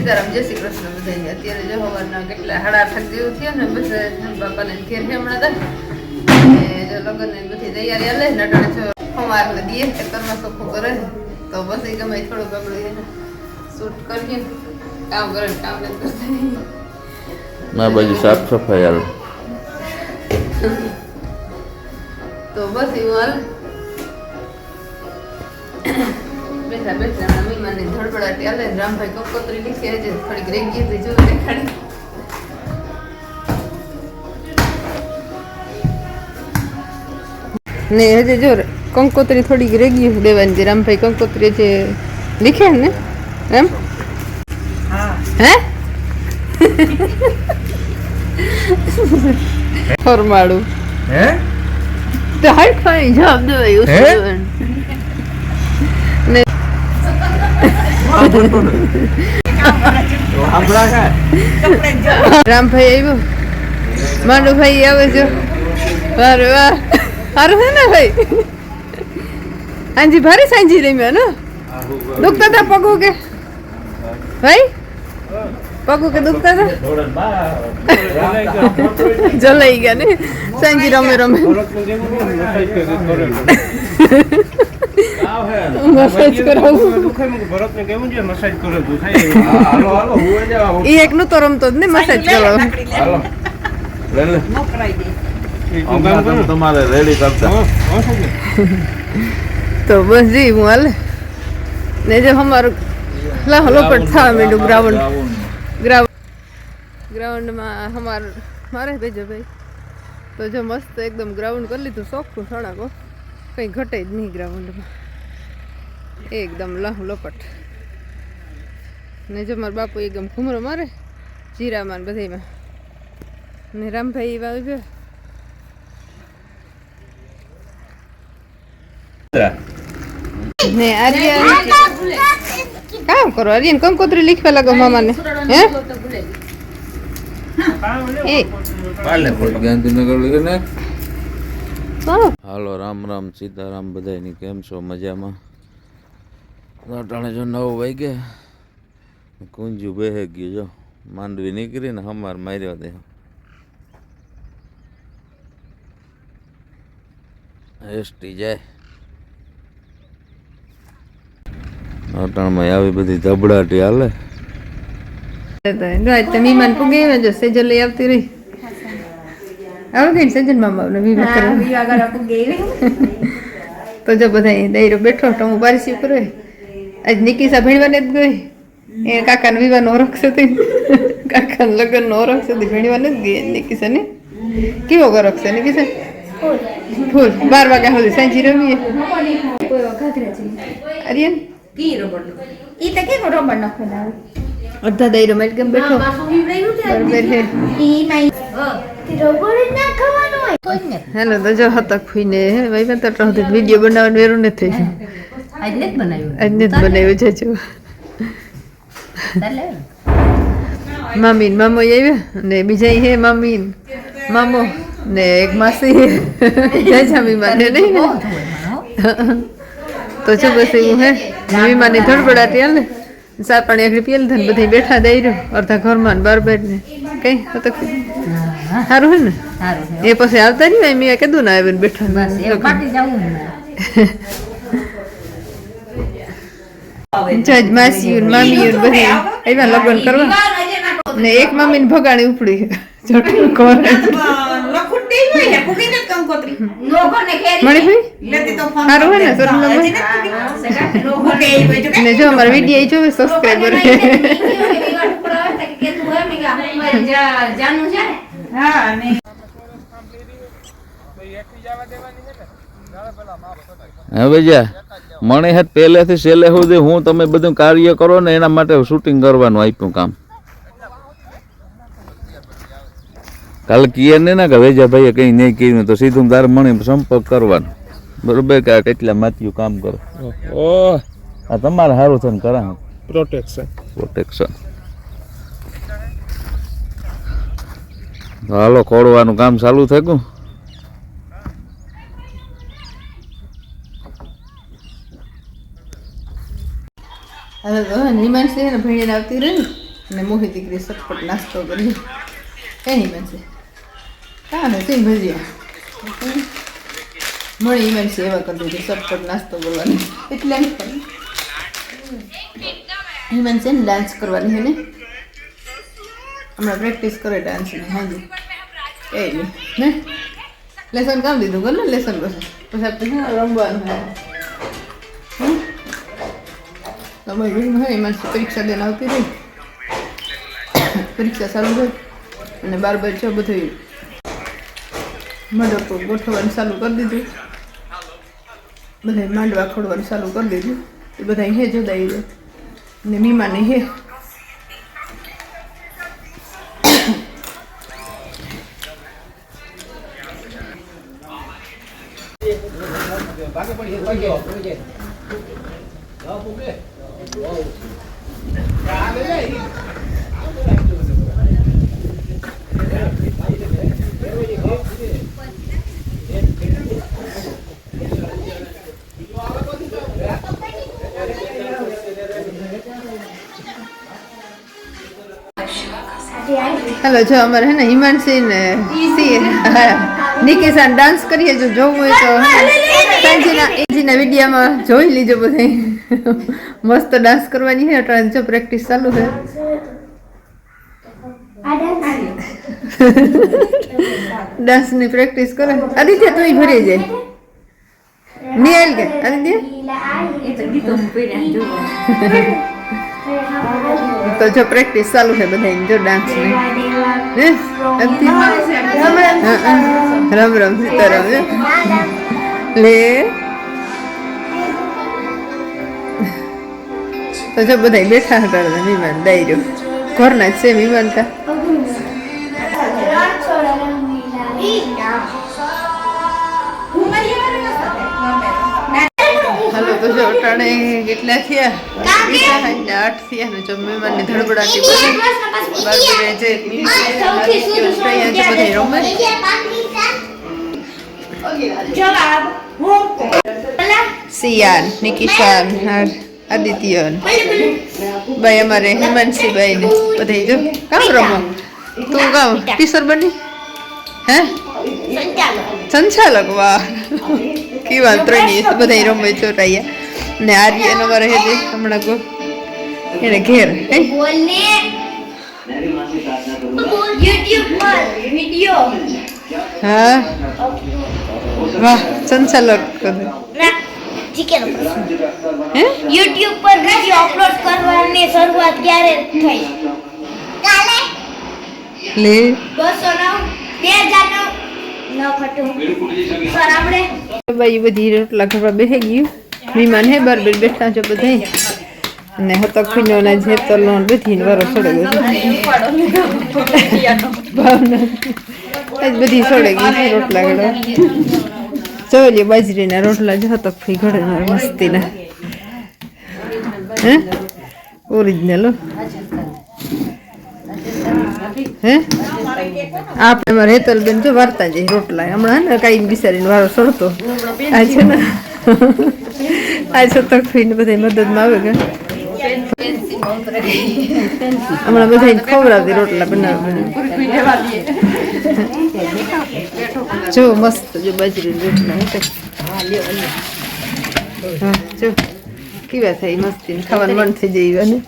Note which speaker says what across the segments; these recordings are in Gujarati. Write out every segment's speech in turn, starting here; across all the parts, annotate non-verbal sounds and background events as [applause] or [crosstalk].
Speaker 1: સીતારામ જય શ્રી કૃષ્ણ બધાને અત્યારે જો સવારના કેટલા સાડા આઠ જેવું થયો ને બસ બાપાને ઘેર હમણાં તા અને જો લગ્ન બધી તૈયારી હાલે ને અટાણે ને દીએ ખેતરમાં ચોખ્ખું કરે. તો બસ એ ગમે થોડુંક આપણે શૂટ કરીએ. કામ કરે કામ નથી કરતા.
Speaker 2: ના બાજુ સાફ સફાઈ હાલ.
Speaker 1: તો બસ એવું હાલ. બેઠા બેઠા. મહેમાનની ધડબડાટી ને રામભાઈ કકોતરી લીખી આજે થોડીક રેગી હતી જો દેખાડી ને હજી જો કંકોત્રી થોડીક રેગી દેવાની છે રામભાઈ કંકોત્રી જે લીખે ને એમ? હે. [laughs] ફરમાડું
Speaker 2: હે?
Speaker 1: તો હાઈ ફાઈ જવાબ દેવાય
Speaker 2: હે?
Speaker 1: એવું ને રામભાઈ આવ્યો માંડુભાઈ આવે છે વારે વાહ સારું છે ને ભાઈ? હાંજી ભારે સાંજી રમ્યા ને દુખતા હતા પગું કે? ભાઈ? પગું કે દુખતા હતા જલાઈ ગયા ને. સાંજી રમે રમે. [laughs] [laughs] મસાજ કરાવું.
Speaker 3: ભરતને કેવું છે મસાજ કરો તું
Speaker 2: હાલો હાલો હુએ
Speaker 1: એ એકલું તો રમતો જ ને મસાજ કરાવવા.
Speaker 2: હાલો. લે લે. તમારે રેડી કરતા.
Speaker 1: તો બસ જી હું હાલે. ને જો અમારું લાહો લોપટ થવા માંડ્યું ગ્રાઉન્ડ. ગ્રાઉન્ડ ગ્રાઉન્ડમાં અમાર મારે ભેજો ભાઈ. તો જો મસ્ત એકદમ ગ્રાઉન્ડ કરી લીધું ચોખ્ખું સડકો કંઈ ઘટે જ નહીં ગ્રાઉન્ડમાં. એકદમ લહ લોપટ. ને જો મારા બાપુ એકદમ ઘૂમરો મારે જીરામાં ને બધામાં. ને રામભાઈ એવા આવ્યો. ને આર્યન કામ કરો આર્યન કંકોત્રી લીખવા લાગો મામાને. હે?
Speaker 2: હાલો રામ રામ સીતારામ બધાયની કેમ છો? મજામાં? અટાણે જો નવ વાગે કુંજુ બેહે ગયું જો. માંડવી નીકળીને હમાર માર્યો દે. એસટી જાય. અટાણમાં આવી બધી ધબડાટી હાલે.
Speaker 1: તમે ઈમાન પુગે જો સેજલ લઈ આવતી રહી. આવે ને સેજલ મામા વિવાહ કરવા. [laughs] તો જો બધા દૈરો બેઠો તો હું બારીસી હોય. આજ નિકિસા ભણવાને જ ગઈ. એ કાકાને વિવાહ નો ઓરખ હતી કાકાના લગ્ન નો ઓરખ હતી ભણવાને જ ગઈ. નિકિસા ને કેવો ગરક છે નિકિસા? ફૂલ. બાર વાગ્યા સુધી સાંજી રમીએ. અરે
Speaker 4: ઈ તો કેમ રબર નખો લાવે
Speaker 1: અડધા દઈ રમેલ કેમ બેઠો. બરોબર છે.
Speaker 4: ઈ માઈ રબર ના ખાવાનો હોય.
Speaker 1: હેલો તો જો હતા ખુઈને હે ભાઈ મેં તો વીડિયો બનાવવાનું વેરું નથી. થઈ ગયું
Speaker 4: જ બનાવ્યું.
Speaker 1: આજને જ બનાવ્યું છે જો
Speaker 4: મમ્મી
Speaker 1: મામી આવ્યા? ને બીજા હે મમ્મી મામો. ને એક માસી [laughs] જાજા મીમાને નહીં ને? તો જો બસ એવું હે? જામી માની ધડબડાતી હાલ ને. સાત પાણી આગળ પીએલ ધન બધી બેઠા દઈ રહ્યો. અડધા ઘરમાં બાર બેઠ ને. કઈ? તો સારું હે ને? એ પછી આવતા નહીં મેં કીધું ને આવીને બેઠા.
Speaker 4: બસ એ પાટી જવું [laughs] ને
Speaker 1: જજ માસીયું ને બધી એમાં લગ્ન કરવા. ને એક મામી ને ભગાણી ઉપડી હે ને જો અમારા વીડિયો જોવે સબસ્ક્રાઈબર
Speaker 2: હવે જા મને હેત પહેલેથી છેલ્લે સુધી હું તમે બધું કાર્ય કરો ને એના માટે શૂટિંગ કરવાનું આપ્યું કામ. કાલે કીએ ને ના કે વેજાભાઈએ કંઈ નહીં કર્યું તો સીધું તારે મને સંપર્ક કરવાનો. બરોબર કે આ કેટલા માથિયું કામ કરો? આ તમારે સારું થઈને કરા
Speaker 3: પ્રોટેક્શન
Speaker 2: પ્રોટેક્શન હાલો ખોડવાનું કામ ચાલુ થઈ ગયું
Speaker 1: હવે છે ને ભણીને આવતી રહી અને મોહી દીકરી સટપટ નાસ્તો કરી એની બનશે કાં ને સિંહ ભજીયા? મળી છે, એવા કરી દીધી, સટપટ નાસ્તો કરવાની. એટલે ઇવેન્ટ છે ને ડાન્સ કરવાની હે ને? હમણાં પ્રેક્ટિસ કરે ડાન્સની હાજી. એ ને? લેસન કામ દીધું કર લેસન પછી પછી આપણે રમવાનું? તમારી ઘરમાં હોય એમાં પરીક્ષા દેને આવતી રહી પરીક્ષા ચાલુ થઈ અને બાર બાર છ બધું મંડપ ગોઠવવાનું ચાલુ કરી દીધું બધા માંડવા ખોડવાનું ચાલુ કરી દીધું એ બધા હે જોદાઈ જાય ને મીમાને હે હેલો, જો અમારે હે ને હિમાંશી ને નિકેશાન ડાન્સ કરીએ જો જોવું હોય તો સાંજીના એજીના વિડીયોમાં જોઈ લીજો બધા. [laughs] મસ્ત ડાન્સ કરવાની છે અટાણે જો પ્રેક્ટિસ ચાલુ છે ડાન્સની પ્રેક્ટિસ કરે. આદિત્ય તું ભરી જાય. નિયલ કે આદિત્ય? [laughs] તો જો પ્રેક્ટિસ ચાલુ છે બધા જો ડાન્સની. રામ રામ સીતારામ લે. તો જો બધા બેઠા હતા વિમાન દાયરો ઘરના જ છે વિમાન તા હાલો તો જો અટાણે કેટલા થયા? આઠ થયા ને જો મહેમાનની ધડબડાટી બારબીરે જે બધા રમે. સિયાન નિકિશાન હાર. આદિત્યન. ભાઈ અમારે હિમાંશીભાઈ ને બધા જો. કામ રમો? તું કામ ટીચર બની? હે? સંચાલક વાહ. કેવા ત્રણ બધા રમે ચોટાયા ને આર્યન અમારે હે તે હમણાં કો એને ઘેર હે? હા? વાહ સંચાલક
Speaker 4: ના પ્રશ્ન.
Speaker 1: હે?
Speaker 4: YouTube પર વિડિયો અપલોડ કરવાની શરૂઆત ક્યારે થઈ? કાલે.
Speaker 1: લે.
Speaker 4: બસો નવ બે હજાર નવ. ન ખટું. સર આપણે
Speaker 1: ભાઈ બધી રોટલા કરવા બેસી ગયું. વિમાન હે બરબર બેઠા છો બધા ને હતો ખીનો ને જે લોન બધી વારો છોડે ગયો. ભાવના આજ બધી છોડે ગઈ રોટલા ગળવા ચોલી બાજરીના રોટલા જો હતક ફી ઘડે મસ્તીના. હે? ઓરિજિનલ હે. આપણે મારે હેતલબેન જો વાર્તા જઈ રોટલા, હમણાં ને કાંઈ બિચારીને વારો સડતો આ છે ને, આ સતક થઈને બધા મદદમાં આવે કે? હમણાં બધા ખવડાવતી રોટલા બનાવી જો મસ્ત જો બાજરી રોટલા હે જો કેવા થાય મસ્તી ખાવાનું મન થઈ જાય ને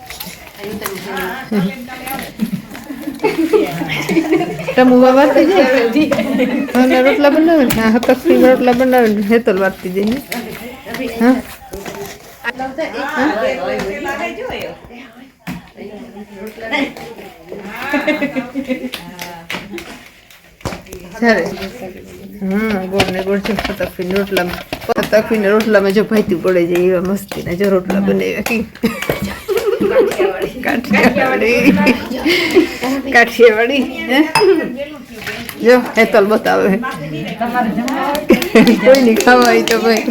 Speaker 1: ટમુ થઈ જાય અને રોટલા બનાવે ને હા રોટલા બનાવે ને હેતલ વારતી જાય ને હા જ્યારે હા ગોળ છે પતકફી રોટલા પતકફી ને રોટલામાં જો ભાઈતું પડે જાય એવા મસ્તીના જો રોટલા બનાવ્યા કી. કાઠિયાવાડી. જો હેતલ બતાવે. નહીં તો ભાઈ.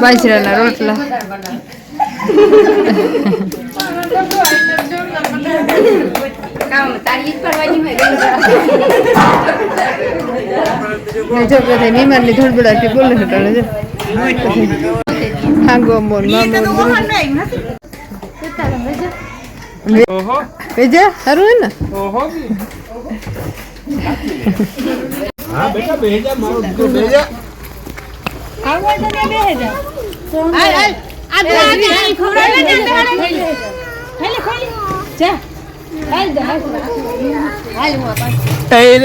Speaker 1: બાજરાના રોટલા. ને જો જો બધા મહેમાનની ધૂળ બુડાથી બોલે હટાણે છે હાંગો મોન મામો વેજા સારું હે ને
Speaker 3: હા જા حلوة
Speaker 5: طيب